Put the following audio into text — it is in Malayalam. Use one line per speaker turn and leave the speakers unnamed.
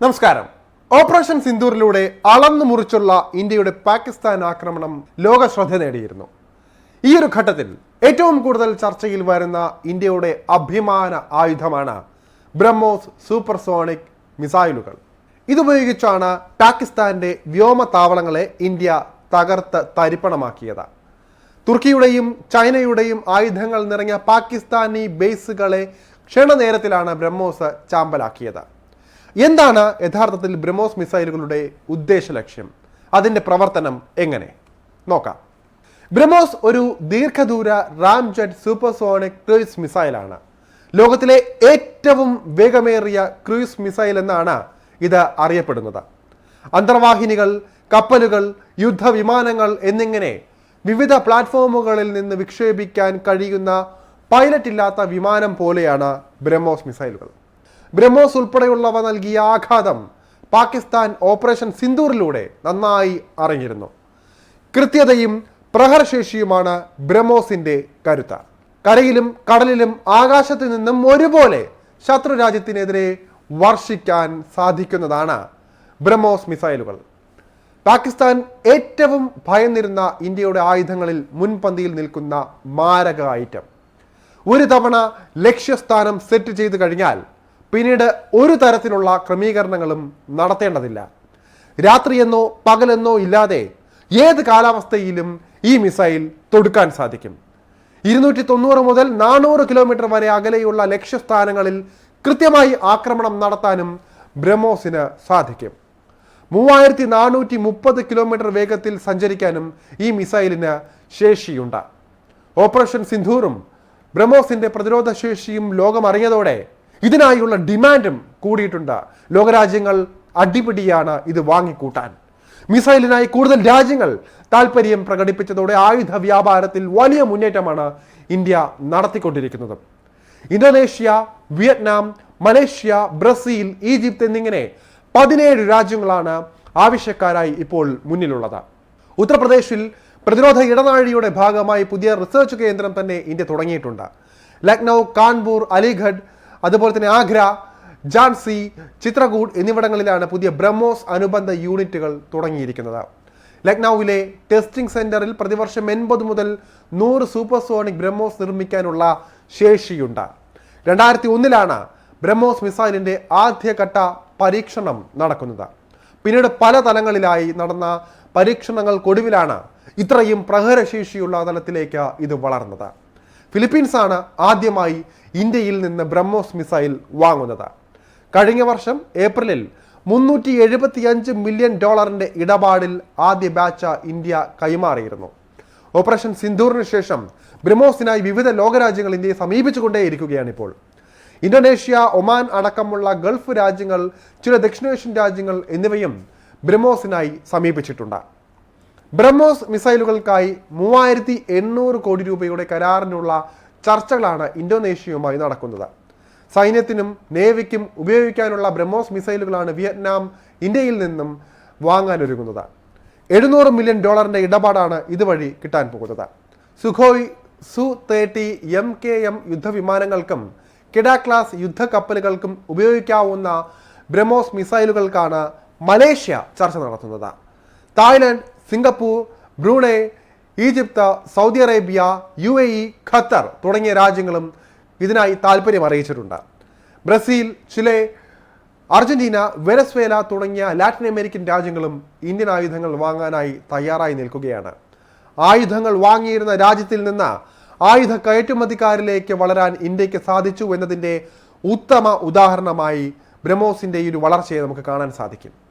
നമസ്കാരം. ഓപ്പറേഷൻ സിന്ദൂറിലൂടെ അളന്നു മുറിച്ചുള്ള ഇന്ത്യയുടെ പാകിസ്ഥാൻ ആക്രമണം ലോക ശ്രദ്ധ നേടിയിരുന്നു. ഈ ഒരു ഘട്ടത്തിൽ ഏറ്റവും കൂടുതൽ ചർച്ചയിൽ വരുന്ന ഇന്ത്യയുടെ അഭിമാന ആയുധമാണ് ബ്രഹ്മോസ് സൂപ്പർസോണിക് മിസൈലുകൾ. ഇതുപയോഗിച്ചാണ് പാകിസ്ഥാന്റെ വ്യോമതാവളങ്ങളെ ഇന്ത്യ തകർത്ത് തരിപ്പണമാക്കിയത്. തുർക്കിയുടെയും ചൈനയുടെയും ആയുധങ്ങൾ നിറഞ്ഞ പാകിസ്ഥാനി ബേസുകളെ ക്ഷണനേരത്തിലാണ് ബ്രഹ്മോസ് ചാമ്പലാക്കിയത്. എന്താണ് യഥാർത്ഥത്തിൽ ബ്രഹ്മോസ് മിസൈലുകളുടെ ഉദ്ദേശ ലക്ഷ്യം? അതിന്റെ പ്രവർത്തനം എങ്ങനെ? നോക്കാം. ബ്രഹ്മോസ് ഒരു ദീർഘദൂര റാംജെറ്റ് സൂപ്പർസോണിക് ക്രൂയിസ് മിസൈലാണ്. ലോകത്തിലെ ഏറ്റവും വേഗമേറിയ ക്രൂയിസ് മിസൈൽ എന്നാണ് ഇത് അറിയപ്പെടുന്നത്. അന്തർവാഹിനികൾ കപ്പലുകൾ യുദ്ധവിമാനങ്ങൾ എന്നിങ്ങനെ വിവിധ പ്ലാറ്റ്ഫോമുകളിൽ നിന്ന് വിക്ഷേപിക്കാൻ കഴിയുന്ന പൈലറ്റ് ഇല്ലാത്ത വിമാനം പോലെയാണ് ബ്രഹ്മോസ് മിസൈലുകൾ. ബ്രഹ്മോസ് ഉൾപ്പെടെയുള്ളവ നൽകിയ ആഘാതം പാകിസ്ഥാൻ ഓപ്പറേഷൻ സിന്ദൂറിലൂടെ നന്നായി അറിഞ്ഞിരുന്നു. കൃത്യതയും പ്രഹരശേഷിയുമാണ് ബ്രഹ്മോസിന്റെ കരുത്ത. കരയിലും കടലിലും ആകാശത്ത് നിന്നും ഒരുപോലെ ശത്രു രാജ്യത്തിനെതിരെ വർഷിക്കാൻ സാധിക്കുന്നതാണ് ബ്രഹ്മോസ് മിസൈലുകൾ. പാകിസ്ഥാൻ ഏറ്റവും ഭയന്നിരുന്ന ഇന്ത്യയുടെ ആയുധങ്ങളിൽ മുൻപന്തിയിൽ നിൽക്കുന്ന മാരക ഐറ്റം. ഒരു തവണ ലക്ഷ്യസ്ഥാനം സെറ്റ് ചെയ്തു കഴിഞ്ഞാൽ പിന്നീട് ഒരു തരത്തിലുള്ള ക്രമീകരണങ്ങളും നടത്തേണ്ടതില്ല. രാത്രിയെന്നോ പകലെന്നോ ഇല്ലാതെ ഏത് കാലാവസ്ഥയിലും ഈ മിസൈൽ തൊടുക്കാൻ സാധിക്കും. ഇരുന്നൂറ്റി തൊണ്ണൂറ് മുതൽ നാനൂറ് കിലോമീറ്റർ വരെ അകലെയുള്ള ലക്ഷ്യസ്ഥാനങ്ങളിൽ കൃത്യമായി ആക്രമണം നടത്താനും ബ്രഹ്മോസിന് സാധിക്കും. മൂവായിരത്തി നാനൂറ്റി മുപ്പത് കിലോമീറ്റർ വേഗത്തിൽ സഞ്ചരിക്കാനും ഈ മിസൈലിന് ശേഷിയുണ്ട്. ഓപ്പറേഷൻ സിന്ധൂറും ബ്രഹ്മോസിന്റെ പ്രതിരോധ ശേഷിയും ലോകം അറിഞ്ഞതോടെ ഇതിനായുള്ള ഡിമാൻഡും കൂടിയിട്ടുണ്ട്. ലോകരാജ്യങ്ങൾ അടിപിടിയാണ് ഇത് വാങ്ങിക്കൂട്ടാൻ. മിസൈലിനായി കൂടുതൽ രാജ്യങ്ങൾ താല്പര്യം പ്രകടിപ്പിച്ചതോടെ ആയുധ വ്യാപാരത്തിൽ വലിയ മുന്നേറ്റമാണ് ഇന്ത്യ നടത്തിക്കൊണ്ടിരിക്കുന്നത്. Indonesia Vietnam Malaysia Brazil Egypt എന്നിങ്ങനെ പതിനേഴ് രാജ്യങ്ങളാണ് ആവശ്യക്കാരായി ഇപ്പോൾ മുന്നിലുള്ളത്. ഉത്തർപ്രദേശിൽ പ്രതിരോധ ഇടനാഴിയുടെ ഭാഗമായി പുതിയ റിസർച്ച് കേന്ദ്രം തന്നെ ഇന്ത്യ തുടങ്ങിയിട്ടുണ്ട്. ലക്നൗ കാൺപൂർ അലിഗഡ് അതുപോലെ തന്നെ ആഗ്ര ജാൻസി ചിത്രകൂട് എന്നിവിടങ്ങളിലാണ് പുതിയ ബ്രഹ്മോസ് അനുബന്ധ യൂണിറ്റുകൾ തുടങ്ങിയിരിക്കുന്നത്. ലക്നൌവിലെ ടെസ്റ്റിംഗ് സെന്ററിൽ പ്രതിവർഷം എൺപത് മുതൽ നൂറ് സൂപ്പർസോണിക് ബ്രഹ്മോസ് നിർമ്മിക്കാനുള്ള ശേഷിയുണ്ട്. രണ്ടായിരത്തി ഒന്നിലാണ് ബ്രഹ്മോസ് മിസൈലിന്റെ ആദ്യഘട്ട പരീക്ഷണം നടക്കുന്നത്. പിന്നീട് പല തലങ്ങളിലായി നടന്ന പരീക്ഷണങ്ങൾക്കൊടുവിലാണ് ഇത്രയും പ്രഹരശേഷിയുള്ള തലത്തിലേക്ക് ഇത് വളർന്നത്. ഫിലിപ്പീൻസാണ് ആദ്യമായി ഇന്ത്യയിൽ നിന്ന് ബ്രഹ്മോസ് മിസൈൽ വാങ്ങുന്നത്. കഴിഞ്ഞ വർഷം ഏപ്രിലിൽ മുന്നൂറ്റി എഴുപത്തിയഞ്ച് മില്യൺ ഡോളറിന്റെ ഇടപാടിൽ ആദ്യ ബാച്ച് ഇന്ത്യ കൈമാറിയിരുന്നു. ഓപ്പറേഷൻ സിന്ധൂറിന് ശേഷം ബ്രഹ്മോസിനായി വിവിധ ലോകരാജ്യങ്ങൾ ഇന്ത്യയെ സമീപിച്ചുകൊണ്ടേയിരിക്കുകയാണ് ഇപ്പോൾ ഇന്തോനേഷ്യ ഒമാൻ അടക്കമുള്ള ഗൾഫ് രാജ്യങ്ങൾ ചില ദക്ഷിണേഷ്യൻ രാജ്യങ്ങൾ എന്നിവയും ബ്രഹ്മോസിനായി സമീപിച്ചിട്ടുണ്ട്. ബ്രഹ്മോസ് മിസൈലുകൾക്കായി മൂവായിരത്തി എണ്ണൂറ് കോടി രൂപയുടെ കരാറിനുള്ള ചർച്ചകളാണ് ഇന്തോനേഷ്യയുമായി നടക്കുന്നത്. സൈന്യത്തിനും നേവിക്കും ഉപയോഗിക്കാനുള്ള ബ്രഹ്മോസ് മിസൈലുകളാണ് വിയറ്റ്നാം ഇന്ത്യയിൽ നിന്നും വാങ്ങാനൊരുങ്ങുന്നത്. എഴുന്നൂറ് മില്യൺ ഡോളറിന്റെ ഇടപാടാണ് ഇതുവഴി കിട്ടാൻ പോകുന്നത്. Sukhoi Su thirty M K M യുദ്ധവിമാനങ്ങൾക്കും കിഡാ class യുദ്ധക്കപ്പലുകൾക്കും ഉപയോഗിക്കാവുന്ന ബ്രഹ്മോസ് മിസൈലുകൾക്കാണ് മലേഷ്യ ചർച്ച നടത്തുന്നത്. Thailand Singapore Brunei Egypt Saudi Arabia U A E Qatar തുടങ്ങിയ രാജ്യങ്ങളും ഇതിനായി താല്പര്യം അറിയിച്ചിട്ടുണ്ട്. ബ്രസീൽ ചിലെ അർജന്റീന വെനസ്വേല തുടങ്ങിയ ലാറ്റിൻ അമേരിക്കൻ രാജ്യങ്ങളും ഇന്ത്യൻ ആയുധങ്ങൾ വാങ്ങാനായി തയ്യാറായി നിൽക്കുകയാണ്. ആയുധങ്ങൾ വാങ്ങിയിരുന്ന രാജ്യത്തിൽ നിന്ന് ആയുധ കയറ്റുമതിക്കാരിലേക്ക് വളരാൻ ഇന്ത്യയ്ക്ക് സാധിച്ചു എന്നതിന്റെ ഉത്തമ ഉദാഹരണമായി ബ്രഹ്മോസിന്റെ ഈ ഒരു വളർച്ചയെ നമുക്ക് കാണാൻ സാധിക്കും.